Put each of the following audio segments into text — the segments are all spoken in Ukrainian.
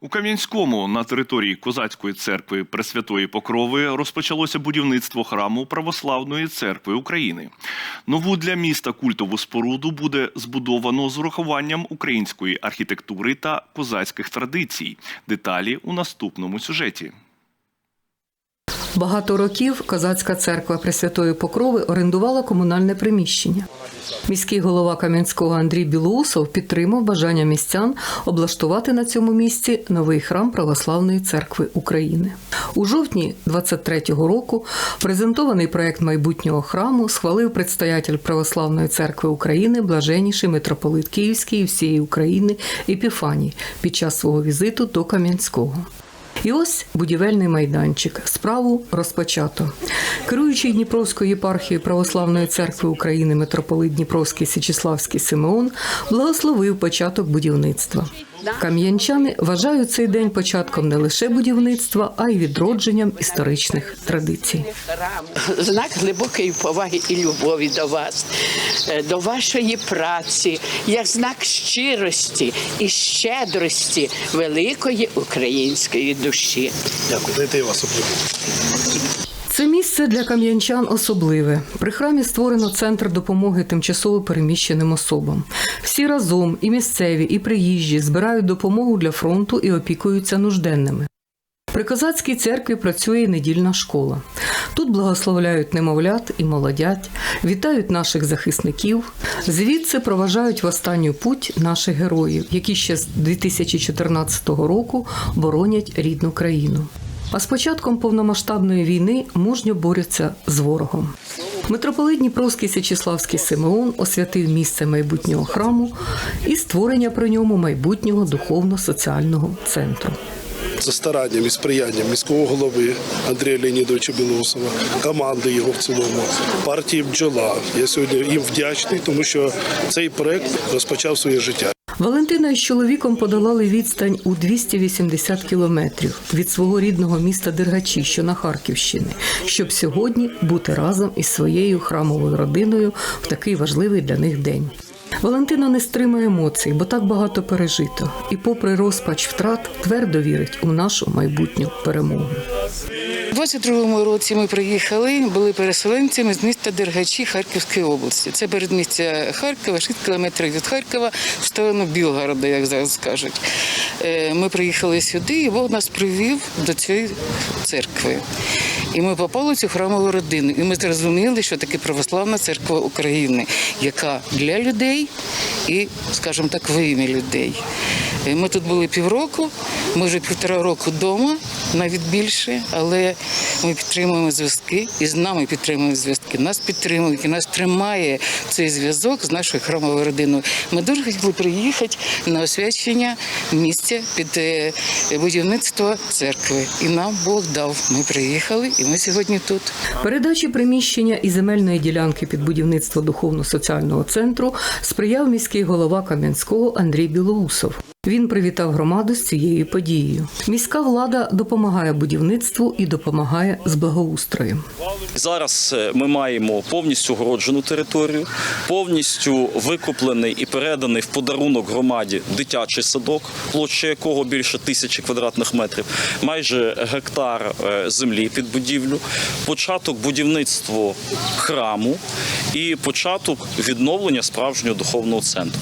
У Кам'янському на території Козацької церкви Пресвятої Покрови розпочалося будівництво храму Православної церкви України. Нову для міста культову споруду буде збудовано з урахуванням української архітектури та козацьких традицій. Деталі у наступному сюжеті. Багато років козацька церква Пресвятої Покрови орендувала комунальне приміщення. Міський голова Кам'янського Андрій Білоусов підтримав бажання містян облаштувати на цьому місці новий храм Православної церкви України. У жовтні 23-го року презентований проект майбутнього храму схвалив предстоятель Православної церкви України блаженніший митрополит Київський і всієї України Епіфаній під час свого візиту до Кам'янського. І ось будівельний майданчик. Справу розпочато. Керуючий Дніпровською єпархією Православної церкви України митрополит Дніпровський Січеславський Симеон благословив початок будівництва. Кам'янчани вважають цей день початком не лише будівництва, а й відродженням історичних традицій. знак глибокої поваги і любові до вас, е, до вашої праці, як знак щирості і щедрості великої української душі. Дякую, дайте вас обійму. Це місце для кам'янчан особливе. При храмі створено центр допомоги тимчасово переміщеним особам. Всі разом, і місцеві, і приїжджі, збирають допомогу для фронту і опікуються нужденними. При козацькій церкві працює недільна школа. Тут благословляють немовлят і молодять, вітають наших захисників. Звідси проважають в останню путь наших героїв, які ще з 2014 року боронять рідну країну. А з початком повномасштабної війни мужньо борються з ворогом. Митрополит Дніпровський Січеславський Симеон освятив місце майбутнього храму і створення при ньому майбутнього духовно-соціального центру. За старанням і сприянням міського голови Андрія Леонідовича Білоусова, команди його в цілому, партії бджола. Я сьогодні їм вдячний, тому що цей проект розпочав своє життя. Валентина із чоловіком подолали відстань у 280 кілометрів від свого рідного міста Дергачі, що на Харківщині, щоб сьогодні бути разом із своєю храмовою родиною в такий важливий для них день. Валентина не стримує емоцій, бо так багато пережито, і, попри розпач втрат, твердо вірить у нашу майбутню перемогу. У 22-му році ми приїхали, були переселенцями з міста Дергачі Харківської області. Це передмістя Харкова, 6 кілометрів від Харкова, в сторону Білгорода, як зараз кажуть. Е, Ми приїхали сюди, і Бог нас привів до цієї церкви. І ми попали в цю храмову родину. І ми зрозуміли, що таке православна церква України, яка для людей і, скажімо так, в людей. Ми тут були півроку, ми вже півтора року вдома, навіть більше, але ми підтримуємо зв'язки і з нами підтримують зв'язки. Нас підтримують і нас тримає цей зв'язок з нашою храмовою родиною. Ми дуже хотіли приїхати на освячення місця під е, будівництво церкви. І нам Бог дав. Ми приїхали, і ми сьогодні тут. Передачі приміщення і земельної ділянки під будівництво духовно-соціального центру сприяв міський голова Кам'янського Андрій Білоусов. Він привітав громаду з цією подією. Міська влада допомагає будівництву і допомагає з благоустроєм. Зараз е, ми маємо повністю огороджену територію, повністю викуплений і переданий в подарунок громаді дитячий садок, площа якого більше тисячі квадратних метрів, майже гектар е, землі під будівлю, початок будівництва храму і початок відновлення справжнього духовного центру.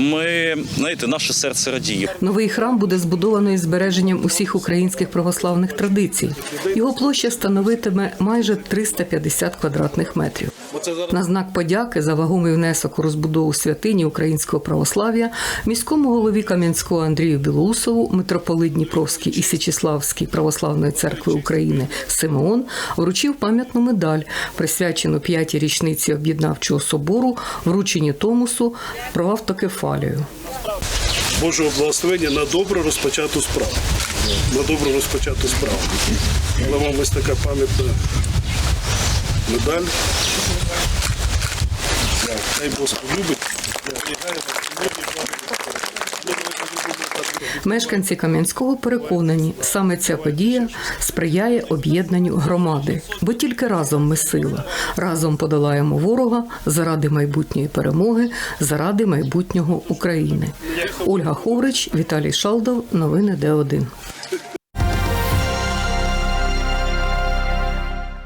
Ми знаєте, наше серце радіє. Новий храм буде збудовано із збереженням усіх українських православних традицій. Його площа становитиме майже 350 квадратних метрів. На знак подяки за вагомий внесок у розбудову святині українського православ'я міському голові Кам'янського Андрію Білоусову, митрополит Дніпровський і Січеславський православної церкви України Симеон вручив пам'ятну медаль, присвячену п'ятій річниці об'єднавчого собору, врученні Томосу про автокефалію. Божого благословення на добру розпочату справу. На добру розпочату справу. Але вам ось така пам'ятна медаль. Хай Бог любить. Мешканці Кам'янського переконані, саме ця подія сприяє об'єднанню громади, бо тільки разом ми сила. Разом подолаємо ворога заради майбутньої перемоги, заради майбутнього України. Ольга Ховрич, Віталій Шалдов. Новини Д1.